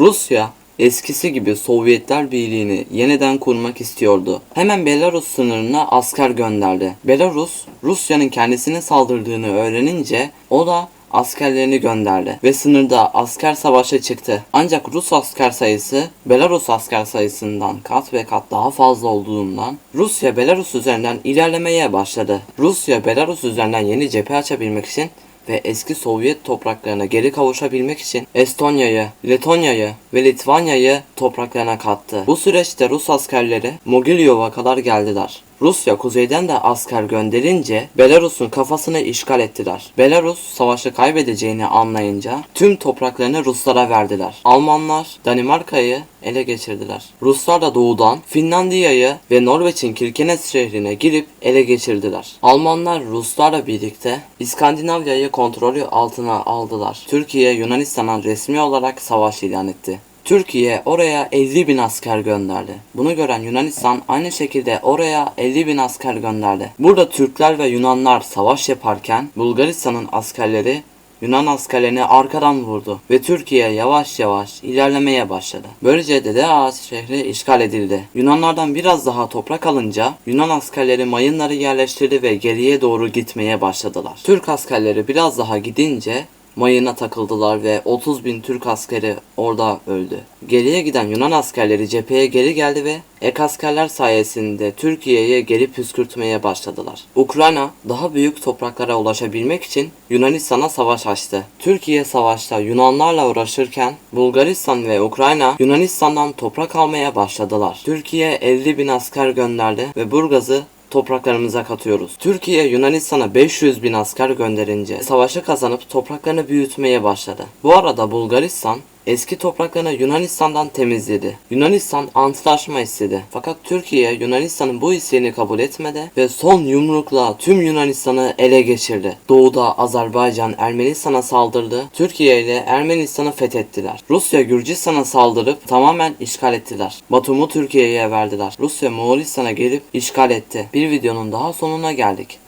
Rusya eskisi gibi Sovyetler Birliği'ni yeniden kurmak istiyordu. Hemen Belarus sınırına asker gönderdi. Belarus, Rusya'nın kendisine saldırdığını öğrenince o da askerlerini gönderdi ve sınırda asker savaşı çıktı. Ancak Rus asker sayısı Belarus asker sayısından kat ve kat daha fazla olduğundan Rusya Belarus üzerinden ilerlemeye başladı. Rusya Belarus üzerinden yeni cephe açabilmek için ve eski Sovyet topraklarına geri kavuşabilmek için Estonya'yı, Letonya'yı ve Litvanya'yı topraklarına kattı. Bu süreçte Rus askerleri Mogilyov'a kadar geldiler. Rusya kuzeyden de asker gönderince Belarus'un kafasını işgal ettiler. Belarus savaşı kaybedeceğini anlayınca tüm topraklarını Ruslara verdiler. Almanlar Danimarka'yı ele geçirdiler. Ruslar da doğudan Finlandiya'yı ve Norveç'in Kirkenes şehrine girip ele geçirdiler. Almanlar Ruslarla birlikte İskandinavya'yı kontrolü altına aldılar. Türkiye Yunanistan'a resmi olarak savaş ilan etti. Türkiye oraya 50 bin asker gönderdi. Bunu gören Yunanistan aynı şekilde oraya 50 bin asker gönderdi. Burada Türkler ve Yunanlar savaş yaparken Bulgaristan'ın askerleri Yunan askerlerini arkadan vurdu ve Türkiye yavaş yavaş ilerlemeye başladı. Böylece Dede Ağaç şehri işgal edildi. Yunanlardan biraz daha toprak alınca Yunan askerleri mayınları yerleştirdi ve geriye doğru gitmeye başladılar. Türk askerleri biraz daha gidince mayına takıldılar ve 30 bin Türk askeri orada öldü. Geriye giden Yunan askerleri cepheye geri geldi ve ek askerler sayesinde Türkiye'ye geri püskürtmeye başladılar. Ukrayna daha büyük topraklara ulaşabilmek için Yunanistan'a savaş açtı. Türkiye savaşta Yunanlarla uğraşırken Bulgaristan ve Ukrayna Yunanistan'dan toprak almaya başladılar. Türkiye 50 bin asker gönderdi ve Burgaz'ı topraklarımıza katıyoruz. Türkiye Yunanistan'a 500 bin asker gönderince savaşı kazanıp topraklarını büyütmeye başladı. Bu arada Bulgaristan eski topraklarını Yunanistan'dan temizledi. Yunanistan antlaşma istedi. Fakat Türkiye Yunanistan'ın bu isteğini kabul etmedi ve son yumrukla tüm Yunanistan'ı ele geçirdi. Doğuda Azerbaycan Ermenistan'a saldırdı. Türkiye ile Ermenistan'ı fethettiler. Rusya Gürcistan'a saldırıp tamamen işgal ettiler. Batum'u Türkiye'ye verdiler. Rusya Moğolistan'a gelip işgal etti. Bir videonun daha sonuna geldik.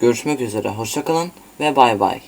Görüşmek üzere. Hoşçakalın ve bay bay.